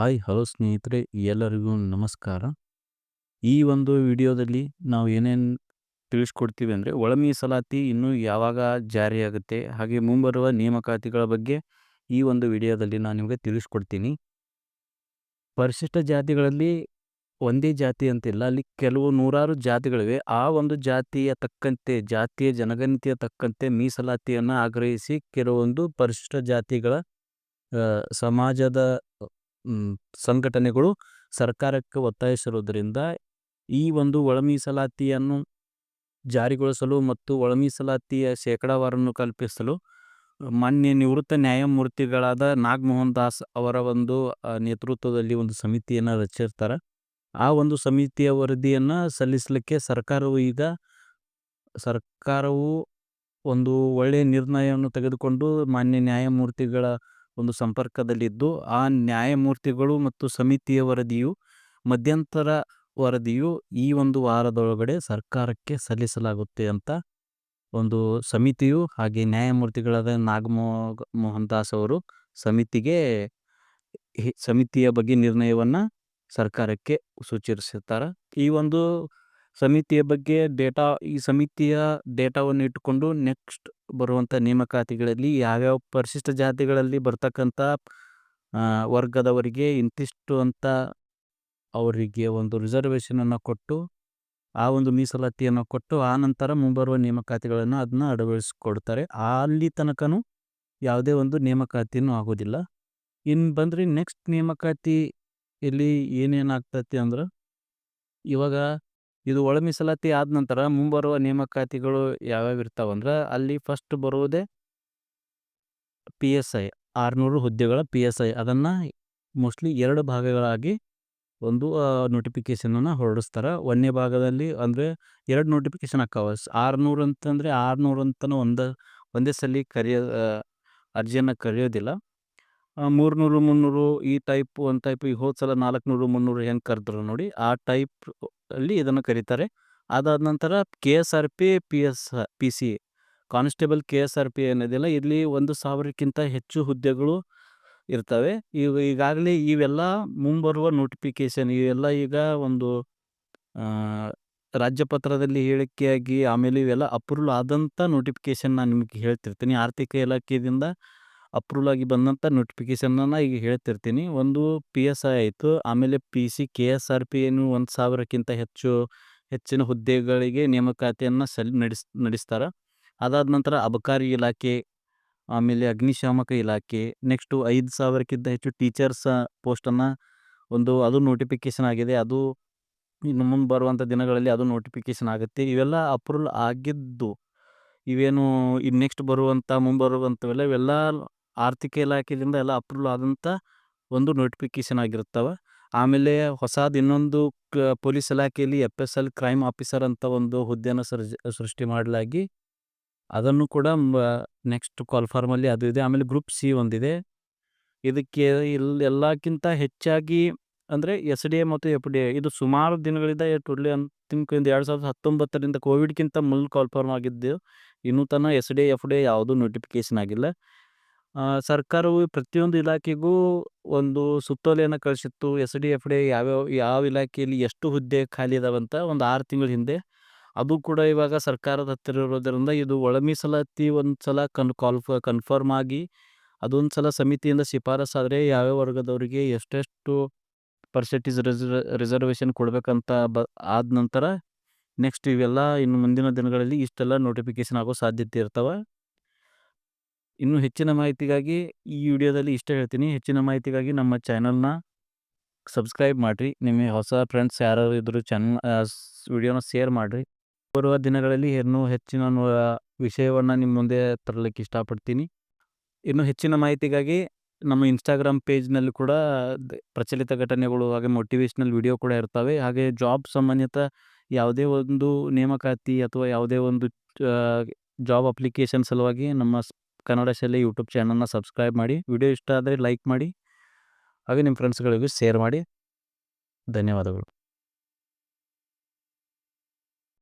Hi, hello ಸ್ನೇಹಿತರೆ, ಎಲ್ಲರಿಗೂ ನಮಸ್ಕಾರ. ಈ ಒಂದು ವಿಡಿಯೋದಲ್ಲಿ ನಾವು ಏನೇನು ತಿಳಿಸ್ಕೊಡ್ತೀವಿ ಅಂದರೆ ಒಳ ಮೀಸಲಾತಿ ಇನ್ನೂ ಯಾವಾಗ ಜಾರಿಯಾಗುತ್ತೆ ಹಾಗೆ ಮುಂಬರುವ ನೇಮಕಾತಿಗಳ ಬಗ್ಗೆ ಈ ಒಂದು ವಿಡಿಯೋದಲ್ಲಿ ನಾನು ನಿಮಗೆ ತಿಳಿಸ್ಕೊಡ್ತೀನಿ. ಪರಿಶಿಷ್ಟ ಜಾತಿಗಳಲ್ಲಿ ಒಂದೇ ಜಾತಿ ಅಂತಿಲ್ಲ, ಅಲ್ಲಿ ಕೆಲವು ನೂರಾರು ಜಾತಿಗಳಿವೆ. ಆ ಒಂದು ಜಾತಿಯ ತಕ್ಕಂತೆ, ಜಾತಿಯ ಜನಗಣತಿಯ ತಕ್ಕಂತೆ ಮೀಸಲಾತಿಯನ್ನು ಆಗ್ರಹಿಸಿ, ಕೆಲವೊಂದು ಪರಿಶಿಷ್ಟ ಜಾತಿಗಳ ಸಮಾಜದ ಸಂಘಟನೆಗಳು ಸರ್ಕಾರಕ್ಕೆ ಒತ್ತಾಯಿಸಿರುವುದರಿಂದ ಈ ಒಂದು ಒಳಮೀಸಲಾತಿಯನ್ನು ಜಾರಿಗೊಳಿಸಲು ಮತ್ತು ಒಳಮೀಸಲಾತಿಯ ಶೇಕಡಾವಾರನ್ನು ಕಲ್ಪಿಸಲು ಮಾನ್ಯ ನಿವೃತ್ತ ನ್ಯಾಯಮೂರ್ತಿಗಳಾದ ನಾಗಮೋಹನ್ ದಾಸ್ ಅವರ ಒಂದು ನೇತೃತ್ವದಲ್ಲಿ ಒಂದು ಸಮಿತಿಯನ್ನು ರಚಿಸ್ತಾರೆ. ಆ ಒಂದು ಸಮಿತಿಯ ವರದಿಯನ್ನು ಸಲ್ಲಿಸಲಿಕ್ಕೆ ಸರ್ಕಾರವು ಈಗ, ಸರ್ಕಾರವು ಒಂದು ಒಳ್ಳೆಯ ನಿರ್ಣಯವನ್ನು ತೆಗೆದುಕೊಂಡು ಮಾನ್ಯ ನ್ಯಾಯಮೂರ್ತಿಗಳ ಒಂದು ಸಂಪರ್ಕದಲ್ಲಿದ್ದು, ಆ ನ್ಯಾಯಮೂರ್ತಿಗಳು ಮತ್ತು ಸಮಿತಿಯ ವರದಿಯು, ಮಧ್ಯಂತರ ವರದಿಯು ಈ ಒಂದು ವಾರದೊಳಗಡೆ ಸರ್ಕಾರಕ್ಕೆ ಸಲ್ಲಿಸಲಾಗುತ್ತೆ ಅಂತ ಒಂದು ಸಮಿತಿಯು, ಹಾಗೆ ನ್ಯಾಯಮೂರ್ತಿಗಳಾದ ನಾಗಮೋ ಮೋಹನ್ ದಾಸ್ ಅವರು ಸಮಿತಿಗೆ ಸಮಿತಿಯ ಬಗ್ಗೆ ನಿರ್ಣಯವನ್ನು ಸರ್ಕಾರಕ್ಕೆ ಸೂಚಿಸುತ್ತಾರೆ. ಈ ಒಂದು ಸಮಿತಿಯ ಬಗ್ಗೆ ಡೇಟಾ, ಈ ಸಮಿತಿಯ ಡೇಟಾವನ್ನು ಇಟ್ಟುಕೊಂಡು ನೆಕ್ಸ್ಟ್ ಬರುವಂಥ ನೇಮಕಾತಿಗಳಲ್ಲಿ ಯಾವ್ಯಾವ ಪರಿಶಿಷ್ಟ ಜಾತಿಗಳಲ್ಲಿ ಬರ್ತಕ್ಕಂಥ ವರ್ಗದವರಿಗೆ ಇಂತಿಷ್ಟು ಅಂತ ಅವರಿಗೆ ಒಂದು ರಿಸರ್ವೇಷನನ್ನು ಕೊಟ್ಟು, ಆ ಒಂದು ಮೀಸಲಾತಿಯನ್ನು ಕೊಟ್ಟು, ಆ ನಂತರ ಮುಂಬರುವ ನೇಮಕಾತಿಗಳನ್ನು ಅದನ್ನ ಅಳವಡಿಸಿಕೊಡ್ತಾರೆ. ಅಲ್ಲಿ ತನಕನೂ ಯಾವುದೇ ಒಂದು ನೇಮಕಾತಿನೂ ಆಗೋದಿಲ್ಲ ಇನ್ನು ಬಂದರೆ ನೆಕ್ಸ್ಟ್ ನೇಮಕಾತಿ ಇಲ್ಲಿ ಏನೇನಾಗ್ತೈತಿ ಅಂದ್ರೆ, ಇವಾಗ ಇದು ಒಳ ಮೀಸಲಾತಿ ಆದ ನಂತರ ಮುಂಬರುವ ನೇಮಕಾತಿಗಳು ಯಾವ್ಯಾವ ಇರ್ತಾವಂದ್ರೆ ಅಲ್ಲಿ ಫಸ್ಟ್ ಬರುವುದೇ ಪಿ ಎಸ್ ಐ ಆರುನೂರು ಹುದ್ದೆಗಳ ಪಿ ಎಸ್ ಐ ಅದನ್ನು ಮೋಸ್ಟ್ಲಿ ಎರಡು ಭಾಗಗಳಾಗಿ ಒಂದು ನೋಟಿಫಿಕೇಶನನ್ನು ಹೊರಡಿಸ್ತಾರೆ. ಒಂದನೇ ಭಾಗದಲ್ಲಿ ಅಂದರೆ ಎರಡು ನೋಟಿಫಿಕೇಶನ್ ಆಕ್ಕಾವ ಆರುನೂರು ಅಂತಂದರೆ ಆರುನೂರು ಅಂತನೂ ಒಂದು, ಒಂದೇ ಸಲ ಕರೆಯೋ ಅರ್ಜಿಯನ್ನು ಕರೆಯೋದಿಲ್ಲ. ಮೂರುನೂರು, ಮುನ್ನೂರು ಈ ಟೈಪ್ ಒಂದು ಟೈಪ್ ಈಗ ಹೋದ ಸಲ ನಾಲ್ಕುನೂರು, ಮುನ್ನೂರು ಹೆಂಗೆ ಕರೆದ್ರು ನೋಡಿ, ಆ ಟೈಪ್ ಅಲ್ಲಿ ಇದನ್ನು ಕರೀತಾರೆ. ಅದಾದ ನಂತರ K S R P P S P C constable K S R P ಏನಿದೆಯಲ್ಲ ಇಲ್ಲಿ ಒಂದು ಸಾವಿರಕ್ಕಿಂತ ಹೆಚ್ಚು ಹುದ್ದೆಗಳು ಇರ್ತವೆ. ಇವು ಈಗಾಗಲೇ ಇವೆಲ್ಲ ಮುಂಬರುವ ನೋಟಿಫಿಕೇಶನ್ ಇವೆಲ್ಲ ಈಗ ಒಂದು ರಾಜ್ಯಪತ್ರದಲ್ಲಿ ಹೇಳಿಕೆಯಾಗಿ ಆಮೇಲೆ ಇವೆಲ್ಲ ಅಪ್ರೂವಲ್ ಆದಂಥ ನೋಟಿಫಿಕೇಶನ್ ನಾನು ನಿಮಗೆ ಹೇಳ್ತಿರ್ತೀನಿ. ಆರ್ಥಿಕ ಇಲಾಖೆಯಿಂದ ಅಪ್ರೂವಲ್ ಆಗಿ ಬಂದಂಥ ನೋಟಿಫಿಕೇಶನನ್ನು ಈಗ ಹೇಳ್ತಿರ್ತೀನಿ. ಒಂದು ಪಿ ಎಸ್ ಐ ಆಯಿತು. ಆಮೇಲೆ P C K S R P ಏನು ಒಂದು ಸಾವಿರಕ್ಕಿಂತ ಹೆಚ್ಚು, ಹೆಚ್ಚಿನ ಹುದ್ದೆಗಳಿಗೆ ನೇಮಕಾತಿಯನ್ನು ಸಲ್ ನಡೆಸ್, ನಡೆಸ್ತಾರೆ. ಅದಾದ ನಂತರ ಅಬಕಾರಿ ಇಲಾಖೆ, ಆಮೇಲೆ ಅಗ್ನಿಶಾಮಕ ಇಲಾಖೆ ನೆಕ್ಸ್ಟು ಐದು ಸಾವಿರಕ್ಕಿಂತ ಹೆಚ್ಚು ಟೀಚರ್ಸ್ ಪೋಸ್ಟನ್ನು ಒಂದು, ಅದು ನೋಟಿಫಿಕೇಶನ್ ಆಗಿದೆ. ಅದು ಇನ್ನು ಮುಂದೆ ಬರುವಂಥ ದಿನಗಳಲ್ಲಿ ಅದು ನೋಟಿಫಿಕೇಶನ್ ಆಗುತ್ತೆ. ಇವೆಲ್ಲ ಅಪ್ರೂವಲ್ ಆಗಿದ್ದು, ಇವೇನು ಇನ್ನು ನೆಕ್ಸ್ಟ್ ಬರುವಂಥ ಮುಂಬರುವಂಥವೆಲ್ಲ ಇವೆಲ್ಲ ಆರ್ಥಿಕ ಇಲಾಖೆಯಿಂದ ಎಲ್ಲ ಅಪ್ರೂವಲ್ ಆದಂಥ ಒಂದು ನೋಟಿಫಿಕೇಶನ್ ಆಗಿರ್ತವೆ ಆಮೇಲೆ ಹೊಸದು ಇನ್ನೊಂದು ಪೊಲೀಸ್ ಇಲಾಖೆಯಲ್ಲಿ F S L crime officer ಅಂತ ಒಂದು ಹುದ್ದೆಯನ್ನು ಸೃಷ್ಟಿ ಮಾಡಲಾಗಿ ಅದನ್ನು ಕೂಡ ನೆಕ್ಸ್ಟ್ ಕಾಲ್ ಫಾರ್ಮಲ್ಲಿ ಅದು ಇದೆ. ಆಮೇಲೆ ಗ್ರೂಪ್ ಸಿ ಒಂದಿದೆ. ಇದಕ್ಕೆ ಇಲ್ಲಿ ಎಲ್ಲಕ್ಕಿಂತ ಹೆಚ್ಚಾಗಿ ಅಂದರೆ ಎಸ್ ಡಿ ಎ ಮತ್ತು ಎಫ್ ಡಿ ಎ ಇದು ಸುಮಾರು ದಿನಗಳಿಂದ ಟೋಟ್ಲಿ ಅಂತ ತಿಂಕಿಂದ ಎರಡು ಸಾವಿರದ ಹತ್ತೊಂಬತ್ತರಿಂದ ಕೋವಿಡ್ಗಿಂತ ಮುಲ್ ಕಾಲ್ಫಾರ್ಮ್ ಆಗಿದ್ದು, ಇನ್ನೂ ತನಕ ಎಸ್ ಡಿ ಎಫ್ ಡಿ ಯಾವುದೂ ನೋಟಿಫಿಕೇಶನ್ ಆಗಿಲ್ಲ. ಸರ್ಕಾರವು ಪ್ರತಿಯೊಂದು ಇಲಾಖೆಗೂ ಒಂದು ಸುತ್ತೋಲೆಯನ್ನ ಕಳಿಸಿತ್ತು. ಎಸ್ ಡಿ ಎಫ್ ಡಿ ಯಾವ್ಯಾವ, ಯಾವ ಇಲಾಖೆಯಲ್ಲಿ ಎಷ್ಟು ಹುದ್ದೆ ಖಾಲಿ ಇದಾವಂತ ಒಂದು ಆರು ತಿಂಗಳ ಹಿಂದೆ. ಅದು ಕೂಡ ಇವಾಗ ಸರ್ಕಾರದ ಹತ್ತಿರ ಇರೋದರಿಂದ ಇದು ಒಳ ಮೀಸಲಾತಿ ಒಂದು ಸಲ ಕನ್ ಕಾಲ್ಫ ಕನ್ಫರ್ಮ್ ಆಗಿ ಅದೊಂದು ಸಲ ಸಮಿತಿಯಿಂದ ಶಿಫಾರಸ್ಸಾದರೆ ಯಾವ್ಯಾವ ವರ್ಗದವರಿಗೆ ಎಷ್ಟೆಷ್ಟು ಪರ್ಸೆಂಟೇಜ್ ರಿಸರ್ವೇಷನ್ ಕೊಡಬೇಕಂತ ಬ, ಆದ ನಂತರ ನೆಕ್ಸ್ಟ್ ಇವೆಲ್ಲ ಇನ್ನು ಮುಂದಿನ ದಿನಗಳಲ್ಲಿ ಇಷ್ಟೆಲ್ಲ ನೋಟಿಫಿಕೇಶನ್ ಆಗೋ ಸಾಧ್ಯತೆ ಇರ್ತವೆ. ಇನ್ನು ಹೆಚ್ಚಿನ ಮಾಹಿತಿಗಾಗಿ ಈ ವಿಡಿಯೋದಲ್ಲಿ ಇಷ್ಟ ಹೇಳ್ತೀನಿ. ಹೆಚ್ಚಿನ ಮಾಹಿತಿಗಾಗಿ ನಮ್ಮ ಚಾನಲ್ನ ಸಬ್ಸ್ಕ್ರೈಬ್ ಮಾಡಿರಿ. ನಿಮ್ಮ ಹೊಸ ಫ್ರೆಂಡ್ಸ್ ಯಾರು ಇದ್ದರೂ ಚಾನಲ್ ವಿಡಿಯೋನ ಶೇರ್ ಮಾಡಿರಿ. ಬರುವ ದಿನಗಳಲ್ಲಿ ಇನ್ನೂ ಹೆಚ್ಚಿನ ವಿಷಯವನ್ನು ನಿಮ್ಮ ಮುಂದೆ ತರಲಿಕ್ಕೆ ಇಷ್ಟಪಡ್ತೀನಿ. ಇನ್ನು ಹೆಚ್ಚಿನ ಮಾಹಿತಿಗಾಗಿ ನಮ್ಮ ಇನ್ಸ್ಟಾಗ್ರಾಮ್ ಪೇಜ್ನಲ್ಲಿ ಕೂಡ ಪ್ರಚಲಿತ ಘಟನೆಗಳು ಹಾಗೆ ಮೋಟಿವೇಶ್ನಲ್ ವಿಡಿಯೋ ಕೂಡ ಇರ್ತವೆ. ಹಾಗೆ ಜಾಬ್ ಸಂಬಂಧಿತ ಯಾವುದೇ ಒಂದು ನೇಮಕಾತಿ ಅಥವಾ ಯಾವುದೇ ಒಂದು ಜಾಬ್ ಅಪ್ಲಿಕೇಶನ್ ಸಲುವಾಗಿ ನಮ್ಮ ಕನ್ನಡ ಶಾಲೆ ಯೂಟ್ಯೂಬ್ ಚಾನಲ್ನ ಸಬ್ಸ್ಕ್ರೈಬ್ ಮಾಡಿ, ವಿಡಿಯೋ ಇಷ್ಟ ಆದರೆ ಲೈಕ್ ಮಾಡಿ, ಹಾಗೆ ನಿಮ್ಮ ಫ್ರೆಂಡ್ಸ್ಗಳಿಗೂ ಶೇರ್ ಮಾಡಿ. ಧನ್ಯವಾದಗಳು.